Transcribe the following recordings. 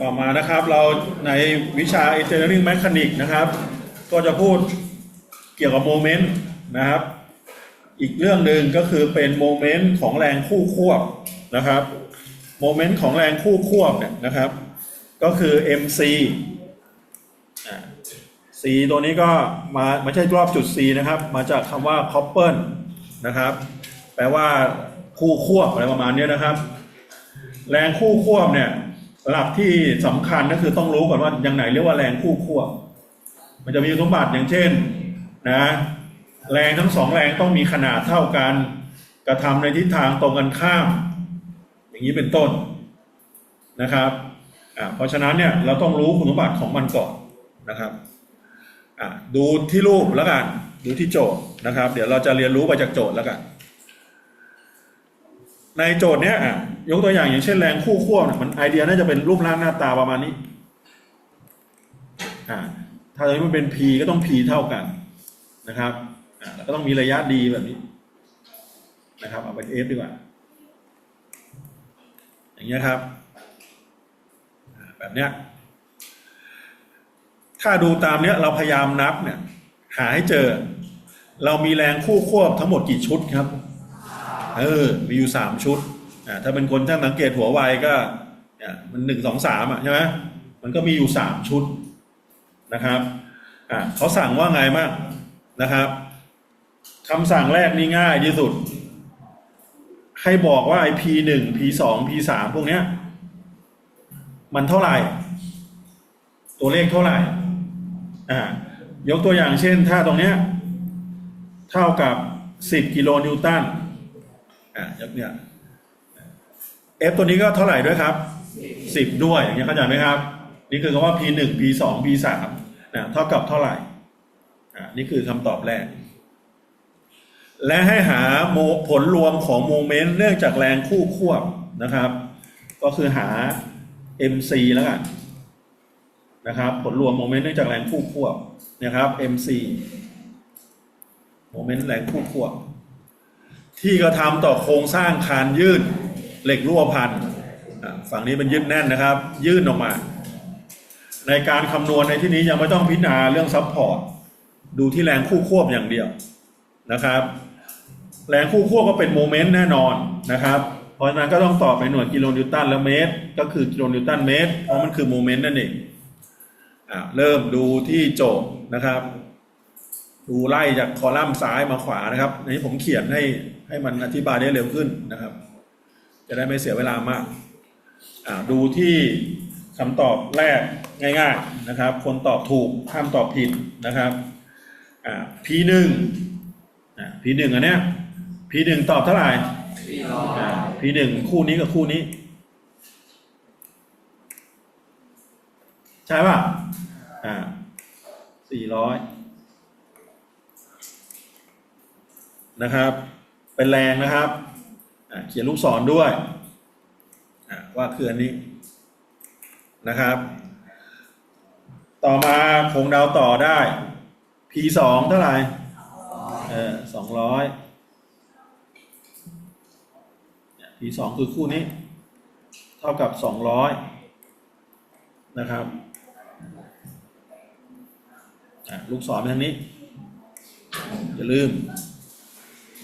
ต่อมานะครับเราในวิชา engineering mechanics นะครับ ก็จะพูดเกี่ยวกับโมเมนต์นะครับ อีกเรื่องหนึ่งก็คือเป็นโมเมนต์ของแรงคู่ควบนะครับโมเมนต์ของแรงคู่ควบเนี่ยนะครับ ก็คือ mc c ตัวนี้ก็มาไม่ใช่รอบจุด c นะครับ มาจากคำว่า couple นะครับ แปลว่าคู่ควบอะไรประมาณเนี้ยนะครับ แรงคู่ควบเนี่ย หลักที่สำคัญก็คือต้องรู้ก่อนว่าอย่างไหนเรียกว่าแรงคู่ควบ มันจะมีสมบัติอย่างเช่นนะแรงทั้งสองแรงต้องมีขนาดเท่ากัน กระทำในทิศทางตรงกันข้าม อย่างนี้เป็นต้นนะครับอ่าเพราะฉะนั้นเนี่ยเราต้องรู้คุณสมบัติของมันก่อนนะครับอ่าดูที่รูปแล้วกันดูที่โจทย์นะครับ เดี๋ยวเราจะเรียนรู้ไปจากโจทย์แล้วกัน ในโจทย์เนี้ยอะยกตัวอย่างอย่างเช่นแรงคู่ควบเนี่ยมันไอเดียน่าจะเป็นรูปร่างหน้าตาประมาณนี้อ่าถ้าตรงนี้มันเป็น p ก็ต้อง p เท่ากันนะครับอ่าแล้วก็ต้องมีระยะ d แบบนี้นะครับเอาเป็น f ดีกว่า อย่างเงี้ยครับอ่าแบบเนี้ยถ้าดูตามเนี้ยเราพยายามนับเนี่ยหาให้เจอ เรามีแรงคู่ควบทั้งหมดกี่ชุดครับ เออ มีอยู่สามชุดอ่าถ้าเป็นคนช่างสังเกตหัวไวก็เนี่ยมันหนึ่งสองสามอะใช่ไหมมันก็มีอยู่สามชุดนะครับอ่าเขาสั่งว่าไงบ้างนะครับคำสั่งแรกนี่ง่ายที่สุด ให้บอกว่าไอ p หนึ่ง p สอง p สามพวกเนี้ย มันเท่าไหร่ ตัวเลขเท่าไหร่อ่ายกตัวอย่างเช่น ถ้าตรงเนี้ย เท่ากับสิบกิโลนิวตัน อะยกเนี่ย F ตัวนี้ก็เท่าไหร่ด้วยครับสิบด้วยอย่างเงี้ยเข้าใจไหมครับ นี่คือคำว่า P หนึ่ง P สอง P สามนะเท่ากับเท่าไหร่อะนี่คือคำตอบแรก และให้หาโมผลรวมของโมเมนต์เนื่องจากแรงคู่ควบนะครับ ก็คือหา MC แล้วกันนะครับ ผลรวมโมเมนต์เนื่องจากแรงคู่ควบนะครับ MC โมเมนต์แรงคู่ควบ ที่กระทำต่อโครงสร้างคานยืดเหล็กรั่วพันฝั่งนี้มันยึดแน่นนะครับ ยื่นออกมา ในการคำนวณในที่นี้ยังไม่ต้องพิจารณาเรื่องซัพพอร์ตดูที่แรงคู่ควบอย่างเดียวนะครับ แรงคู่ควบก็เป็นโมเมนต์แน่นอนนะครับ เพราะฉะนั้นก็ต้องตอบในหน่วยกิโลนิวตันและเมตร ก็คือกิโลนิวตันเมตร เพราะมันคือโมเมนต์นั่นเองอะเริ่มดูที่โจทย์นะครับ ดูไล่จากคอลัมน์ซ้ายมาขวานะครับอันนี้ผมเขียนให้ ให้มันอธิบายได้เร็วขึ้นนะครับ จะได้ไม่เสียเวลามากดูที่คำตอบแรกง่าย ๆนะครับ คนตอบถูกห้ามตอบผิดนะครับอ่า P หนึ่งอ่า P หนึ่งอันเนี้ย P หนึ่งตอบเท่าไหร่อ่า P หนึ่งคู่นี้กับคู่นี้ ใช่ป่ะอ่าสี่ร้อยนะครับ เป็นแรงนะครับเขียนลูกศรด้วยว่าคืออันนี้นะครับ ต่อมาคงเดาต่อได้ p สองเท่าไหร่เออสองร้อย p สองคือคู่นี้ เท่ากับสองร้อยนะครับลูกศรไปทางนี้ อย่าลืม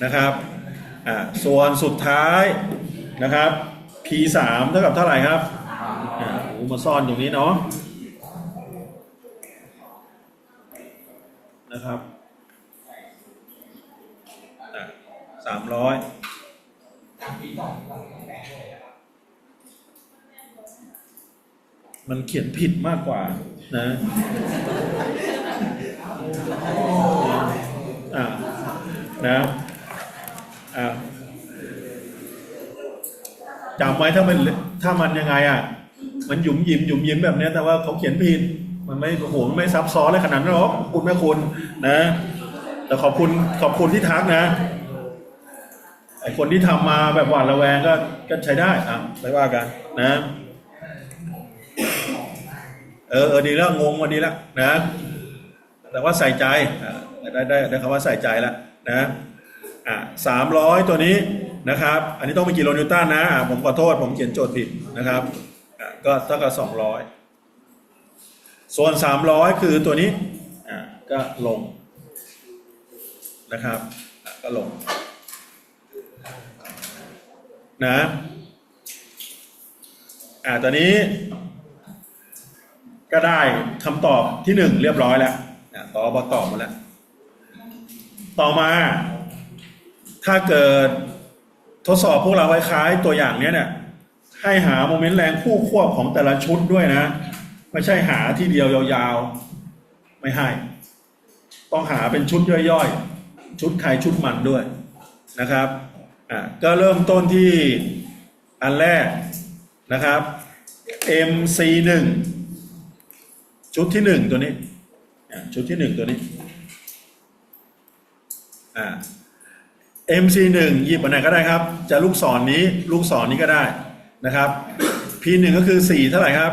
นะครับอ่าส่วนสุดท้ายนะครับ P สามเท่ากับเท่าไหร่ครับอ่าโอ้มาซ่อนตรงนี้เนาะนะครับอ่าสามร้อยมันเขียนผิดมากกว่านะอ่านะ จำไว้ถ้ามันถ้ามันยังไงอะ มันหยุมหยิมหยุมหยิมแบบนี้แต่ว่าเขาเขียนผิดมันไม่โอ้โหมันไม่ซับซ้อนอะไรขนาดนั้นหรอกคุณแม่คุณนะ แต่ขอบคุณขอบคุณที่ทักนะไอคนที่ทำมาแบบหวาดระแวงก็ก็ใช้ได้อะไม่ว่ากัน นะ เออเออดีแล้วงงวันนี้แล้วนะ แต่ว่าใส่ใจได้ได้ได้คำว่าใส่ใจแล้วนะ อ่าสามร้อยตัวนี้นะครับ อันนี้ต้องเป็นกิโลนิวตันนะอ่าผมขอโทษผมเขียนโจทย์ผิดนะครับอ่าก็เท่ากับสองร้อยส่วนสามร้อยคือตัวนี้อ่าก็ลงนะครับอะก็ลงนะอ่าตอนนี้ ก็ได้คำตอบที่หนึ่งเรียบร้อยแล้วอะตอตอบมาแล้ว ต่อมา ถ้าเกิดทดสอบพวกเราคล้ายๆตัวอย่างเนี้ยเนี่ยให้หาโมเมนต์แรงคู่ควบของแต่ละชุดด้วยนะ ไม่ใช่หาที่เดียวยาวๆ ไม่ให้ ต้องหาเป็นชุดย่อยๆ ชุดใครชุดมันด้วยนะครับอะก็เริ่มต้นที่อันแรกนะครับ MC1 ชุดที่หนึ่งตัวนี้ ชุดที่หนึ่งตัวนี้อ่า MC1 หยิบอันไหนก็ได้ครับ จะลูกศรนนี้ลูกศรนนี้ก็ได้นะครับ P1 ก็คือ 4 เท่าไหร่ครับ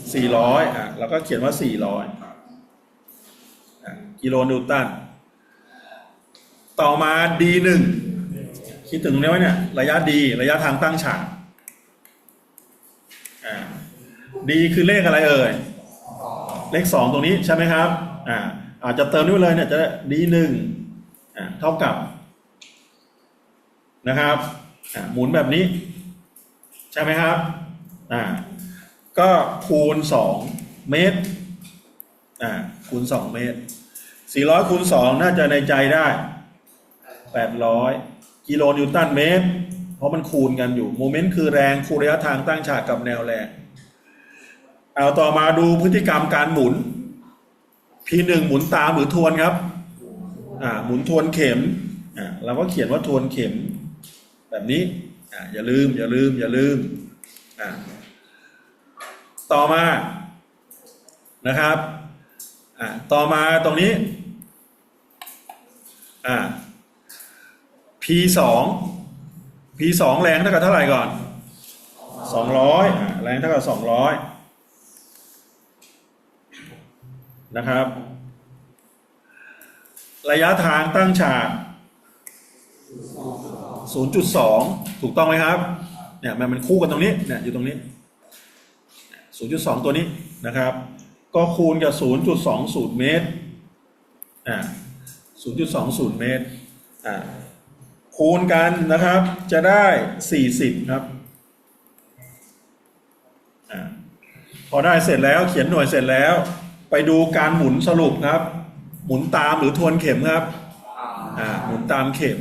400อะเราก็เขียนว่า 400อะกิโลนิวตัน ต่อมา D1 คิดถึงตรงนี้ไว้เนี่ย ระยะ D ระยะทางตั้งฉากอ่า D คือเลขอะไรเอ่ย เลข 2 ตรงนี้ใช่ไหมครับอ่าอาจจะเติมนี้ว้เลยเนี่ยจะได้ D1 อ่าเท่ากับ นะครับหมุนแบบนี้ ใช่ไหมครับอ่าก็คูณ 2 เมตรอ่าคูณ 2 เมตร 400คูณ 2 น่าจะในใจได้ 800 กิโลนิวตันเมตร เพราะมันคูณกันอยู่โมเมนต์คือแรงคูณระยะทางตั้งฉากกับแนวแรง เอาต่อมาดูพฤติกรรมการหมุน P1 หมุนตามหรือทวนครับอ่าหมุนทวนเข็มอ่าเราก็เขียนว่าทวนเข็ม แบบนี้ออย่าลืม อย่าลืม อย่าลืม ต่อมานะครับต่อมาตรงนี้ P สอง P สองแรงเท่ากับเท่าไหร่ก่อนสองร้อยแรงเท่ากับสองร้อยนะครับ ระยะทางตั้งฉาก 0.2 ถูกต้องไหมครับเนี่ยมันมันคู่กันตรงนี้เนี่ยอยู่ตรงนี้ 0.2 ตัวนี้นะครับ ก็คูณกับ 0.20 เมตรอ่า0.20 เมตรอ่าคูณกันนะครับจะได้ 40 ครับอ่าพอได้เสร็จแล้วเขียนหน่วยเสร็จแล้ว ไปดูการหมุนสรุปครับ หมุนตามหรือทวนเข็มครับอ่าหมุนตามเข็ม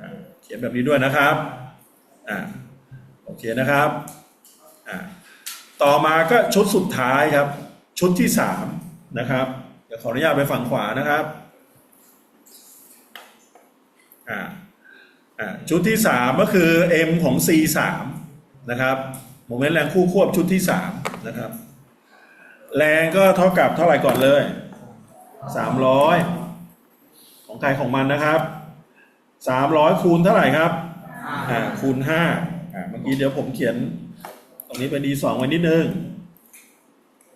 อ่าเขียนแบบนี้ด้วยนะครับอ่าโอเคนะครับอ่าต่อมาก็ชุดสุดท้ายครับ ชุดที่สามนะครับเดี๋ยวขออนุญาตไปฝั่งขวานะครับอ่าอ่าชุดที่สามก็คือ M ของ C สามนะครับโมเมนต์แรงคู่ควบชุดที่สามนะครับ แรงก็เท่ากับเท่าไหร่ก่อนเลยสามร้อยของใครของมันนะครับ สามร้อยคูณเท่าไหร่ครับ อ่า คูณห้าอ่า เมื่อกี้เดี๋ยวผมเขียน ตรงนี้เป็น d สองไว้นิดนึง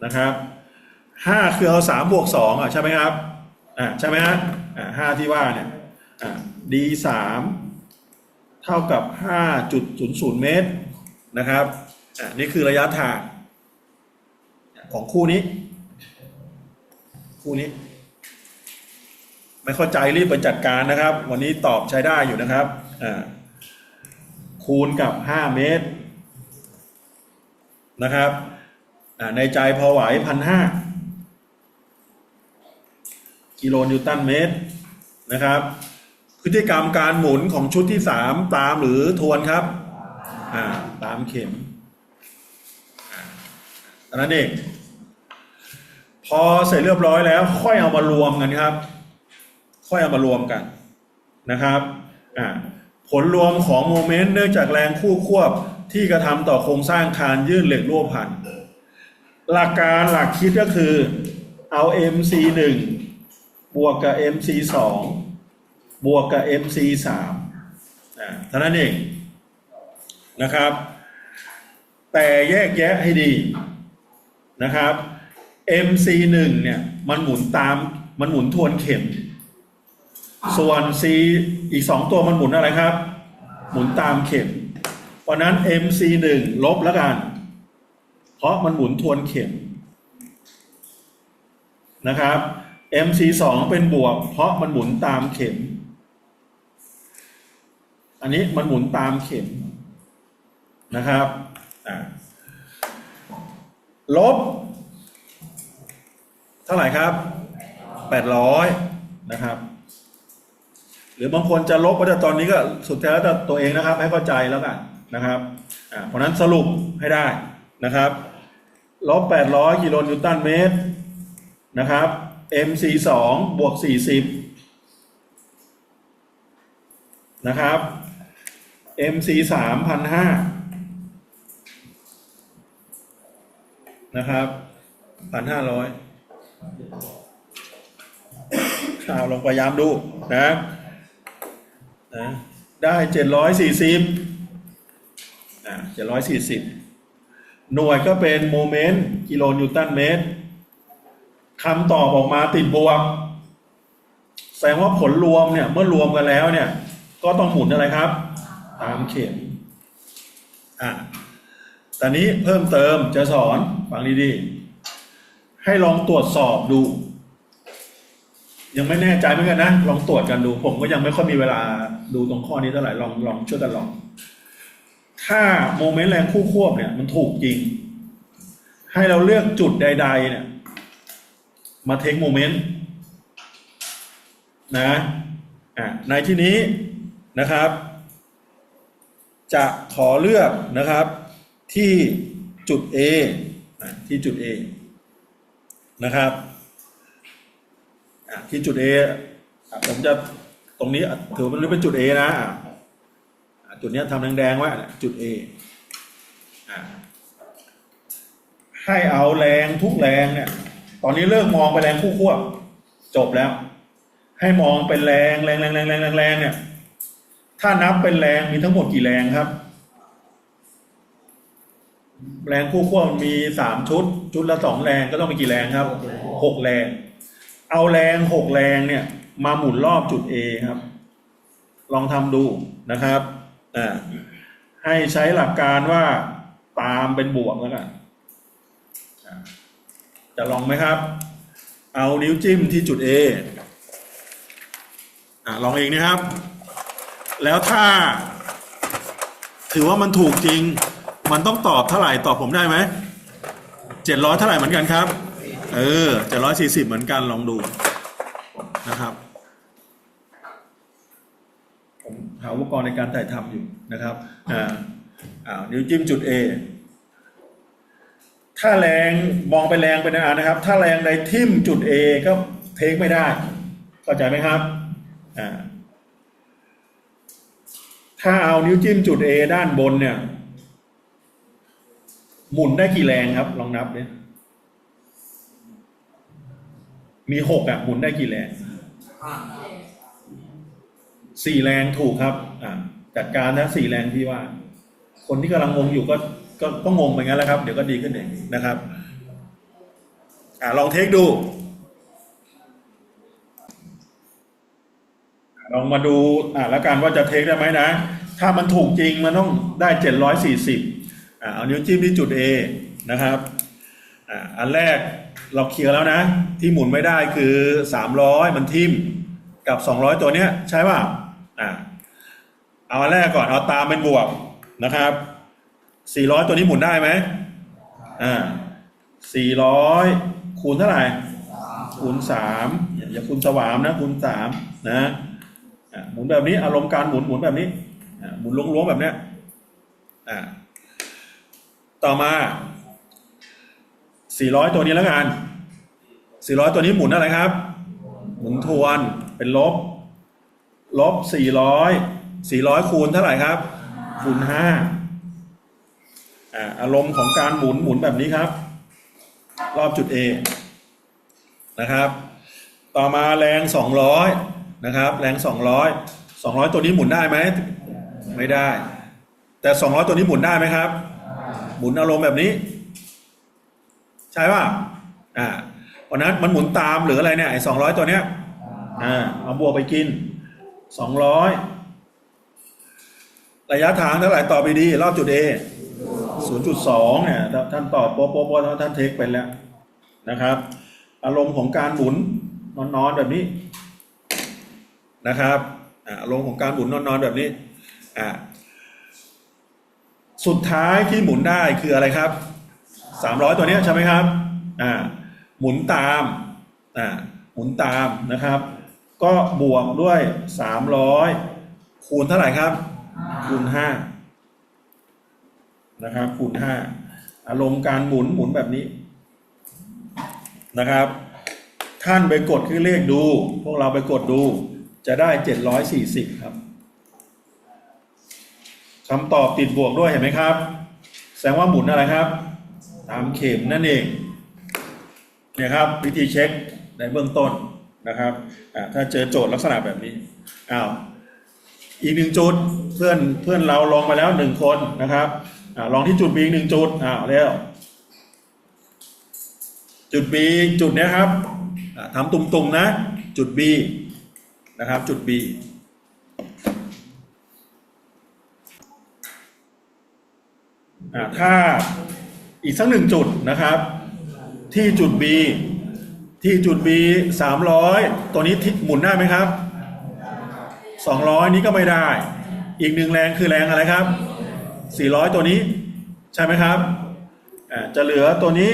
นะครับห้าคือเอาสามบวกสองอะใช่ไหมครับ อ่า ใช่ไหมฮะ อ่าห้าที่ว่าเนี่ย อ่า d สามเท่ากับห้าจุดศูนย์ศูนย์เมตรนะครับ อ่า นี่คือระยะทางของคู่นี้ คู่นี้ ไม่เข้าใจรีบไปจัดการนะครับ วันนี้ตอบใช้ได้อยู่นะครับคูณกับห้าเมตร นะครับในใจพอไหวพันห้ากิโลนิวตันเมตรนะครับ พฤติกรรมการหมุนของชุดที่สามตามหรือทวนครับาตามเข็มอันนั้นเอง พอเสร็จเรียบร้อยแล้วค่อยเอามารวมกันครับ ค่อยเอามารวมกันนะครับผลรวมของโมเมนต์เนื่องจากแรงคู่ควบที่กระทำต่อโครงสร้างคานยื่นเหล็กรั่วพันหลักการหลักคิดก็คือเอา MC 1บวกกับ MC 2บวกกับ MC 3อ่าเท่านั้นเองนะครับ แต่แยกแยะให้ดีนะครับ MC 1เนี่ยมันหมุนตามมันหมุนทวนเข็ม ส่วน C อีกสองตัวมันหมุนอะไรครับ หมุนตามเข็ม เพราะนั้น MC หนึ่งลบแล้วกัน เพราะมันหมุนทวนเข็มนะครับ MC สองเป็นบวก เพราะมันหมุนตามเข็ม อันนี้มันหมุนตามเข็มนะครับลบ เท่าไหร่ครับ 800 นะครับ หรือบางคนจะลบก็จะตอนนี้ก็สุดท้ายแล้วแต่ตัวเองนะครับ ให้เข้าใจแล้วกันนะครับเพราะนั้นสรุปให้ได้นะครับลบ800กิโลนิวตันเมตรนะครับ MC 2 บวก 40 นะครับ MC 3 1,500นะครับ1,500เอาลองพยายามดูนะ นะได้740อ่า740หน่วยก็เป็นโมเมนต์กิโลนิวตันเมตรคำตอบออกมาติดบวก แสดงว่าผลรวมเนี่ยเมื่อรวมกันแล้วเนี่ย ก็ต้องหมุนอะไรครับ ตามเข็มอะตอนนี้เพิ่มเติมจะสอนฟังดีๆ ให้ลองตรวจสอบดู ยังไม่แน่ใจเหมือนกันนะ ลองตรวจกันดู ผมก็ยังไม่ค่อยมีเวลาดูตรงข้อนี้เท่าไหร่ลองลองช่วยกันลอง ถ้าโมเมนต์แรงคู่ควบเนี่ย มันถูกจริง ให้เราเลือกจุดใด ๆ เนี่ย มาเทคโมเมนต์นะอะในที่นี้นะครับ จะขอเลือกนะครับ ที่จุด A อะที่จุด A นะครับ ที่จุด A อะผมจะตรงนี้อะถือว่ามันเป็นจุด A นะอะอะจุดเนี้ยทำแดงๆไว้อะจุด A อะให้เอาแรงทุกแรงเนี่ย ตอนนี้เลิกมองไปแรงคู่ควบจบแล้ว ให้มองเป็นแรงแรงแรงแรงแรงแรงแรงเนี่ย ถ้านับเป็นแรงมีทั้งหมดกี่แรงครับ แรงคู่ควบมันมีสามชุด ชุดละสองแรงก็ต้องมีกี่แรงครับหกแรง เอาแรงหกแรงเนี่ย มาหมุนรอบจุด A ครับ ลองทำดูนะครับอ่าให้ใช้หลักการว่าตามเป็นบวกแล้วกันจะลองไหมครับ เอานิ้วจิ้มที่จุด A อ่าลองเองนะครับ แล้วถ้า ถือว่ามันถูกจริง มันต้องตอบเท่าไหร่ตอบผมได้ไหมเจ็ดร้อยเท่าไหร่เหมือนกันครับ เออเจ็ดร้อยสี่สิบเหมือนกันลองดูนะครับผมหาอุปกรณ์ในการถ่ายทำอยู่นะครับอ่าอ่านิ้วจิ้มจุด A ถ้าแรงมองไปแรงเป็นอานะครับ ถ้าแรงในทิ่มจุด A ก็เทคไม่ได้เข้าใจไหมครับอ่าถ้าเอานิ้วจิ้มจุด A ด้านบนเนี่ย หมุนได้กี่แรงครับ ลองนับเนี่ย มีหกอะหมุนได้กี่แรงสี่แรงถูกครับ อ่าจัดการนะสี่แรงที่ว่า คนที่กำลังงงอยู่ก็ก็ก็งงไปงั้นแหละครับ เดี๋ยวก็ดีขึ้นเองนะครับ อ่าลองเทคดู ลองมาดูอ่าแล้วกันว่าจะเทคได้ไหมนะ ถ้ามันถูกจริงมันต้องได้เจ็ดร้อยสี่สิบอ่าเอานิ้วจิ้มที่จุด A นะครับ อ่าอันแรก เราเคลียร์แล้วนะ ที่หมุนไม่ได้คือสามร้อยมันทิ่มกับสองร้อยตัวเนี้ยใช่ป่ะอ่าเอาแรกก่อนเอาตามเป็นบวกนะครับสี่ร้อยตัวนี้หมุนได้ไหมอ่าสี่ร้อยคูณเท่าไหร่คูณสามอย่าคูณสวามนะคูณสามนะหมุนแบบนี้อารมณ์การหมุนหมุนแบบนี้หมุนล้วงๆแบบเนี้ยอ่าต่อมา สี่ร้อยตัวนี้แล้วกันสี่ร้อยตัวนี้หมุนอะไรครับ หมุนทวนเป็นลบ ลบสี่ร้อยสี่ร้อยคูณเท่าไหร่ครับ คูณห้าอ่าอารมณ์ของการหมุนหมุนแบบนี้ครับ รอบจุด A นะครับ ต่อมาแรงสองร้อยนะครับ แรงสองร้อยสองร้อยตัวนี้หมุนได้ไหม ไม่ได้ แต่สองร้อยตัวนี้หมุนได้ไหมครับ หมุนอารมณ์แบบนี้ ใช่ป่ะอ่าเพราะนั้นมันหมุนตามหรืออะไรเนี่ยไอ้สองร้อยตัวเนี้ยอ่าเอาบวกไปกินสองร้อยระยะทางเท่าไหร่ตอบไปดีรอบจุด A 0.2เนี่ยถ้าท่านตอบโป๊ะโป๊ะโป๊ะท่านเทคเป็นแล้วนะครับ อารมณ์ของการหมุนนอนๆแบบนี้นะครับอ่าอารมณ์ของการหมุนนอนๆแบบนี้อ่าสุดท้ายที่หมุนได้คืออะไรครับ 300ตัวนี้ใช่ไหมครับอ่าหมุนตามอ่าหมุนตามนะครับ ก็บวกด้วย300คูณเท่าไหร่ครับ คูณ5นะครับคูณ5อารมณ์การหมุนหมุนแบบนี้นะครับ ท่านไปกดคือเลขดู พวกเราไปกดดู จะได้740ครับคำตอบติดบวกด้วยเห็นไหมครับ แสดงว่าหมุนอะไรครับ ตามเข็มนั่นเองเนี่ยครับวิธีเช็คในเบื้องต้นนะครับอ่าถ้าเจอโจทย์ลักษณะแบบนี้อ้าวอีกหนึ่งจุดเพื่อนเพื่อนเราลองมาแล้วหนึ่งคนนะครับอ่าลองที่จุด B อีกหนึ่งจุดอ้าวเร็วจุด B จุดนี้ครับอ่าทำตุ่มๆนะ จุด B นะครับ จุด B อ่าถ้า อีกสักหนึ่งจุดนะครับ ที่จุด B ที่จุด B 300 ตัวนี้หมุนได้ไหมครับ 200 นี้ก็ไม่ได้ อีกหนึ่งแรงคือแรงอะไรครับ 400 ตัวนี้ใช่ไหมครับจะเหลือตัวนี้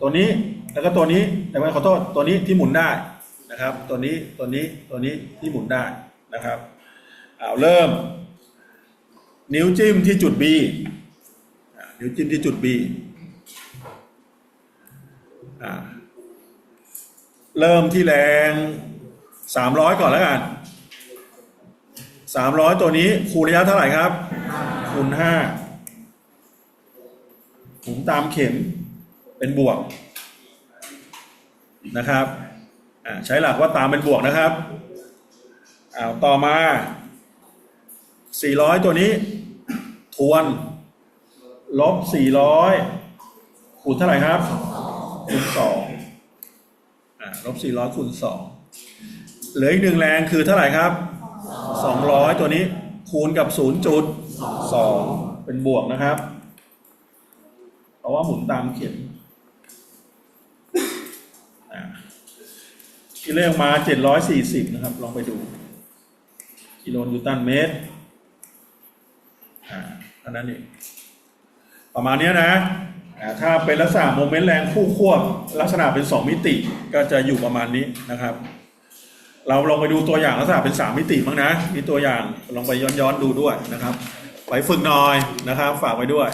ตัวนี้แล้วก็ตัวนี้แต่ว่ขอโทษตัวนี้ที่หมุนได้นะครับ ตัวนี้ตัวนี้ตัวนี้ที่หมุนได้นะครับเอาเริ่ม นิ้วจิ้มที่จุด B อ่านิ้วจิ้มที่จุด B อ่าเริ่มที่แรง300ก่อนแล้วกัน300ตัวนี้คูณระยะเท่าไหร่ครับ คูณ5หมุนตามเข็มเป็นบวกนะครับใช้หลักว่าตามเป็นบวกนะครับอาต่อมา 400 ตัวนี้ ทวน ลบ400คูณเท่าไหร่ครับคูณ2อ่าลบ400คูณ2เหลืออีกหนึ่งแรงคือเท่าไหร่ครับ200ตัวนี้คูณกับ0.2เป็นบวกนะครับ เพราะว่าหมุนตามเข็มอ่าที่เลขมา740นะครับ ลองไปดู กิโลนิวตันเมตรอ่าเท่านั้นเอง ประมาณนี้นะถ้าเป็นลักษณะโมเมนต์แรงคู่ควบลักษณะเป็น 2 มิติก็จะอยู่ประมาณนี้นะครับ เราลองไปดูตัวอย่างลักษณะเป็น 3 มิติบ้างนะ มีตัวอย่างลองไปย้อนๆดูด้วยนะครับ ไปฝึกหน่อยนะครับ ฝากไว้ด้วย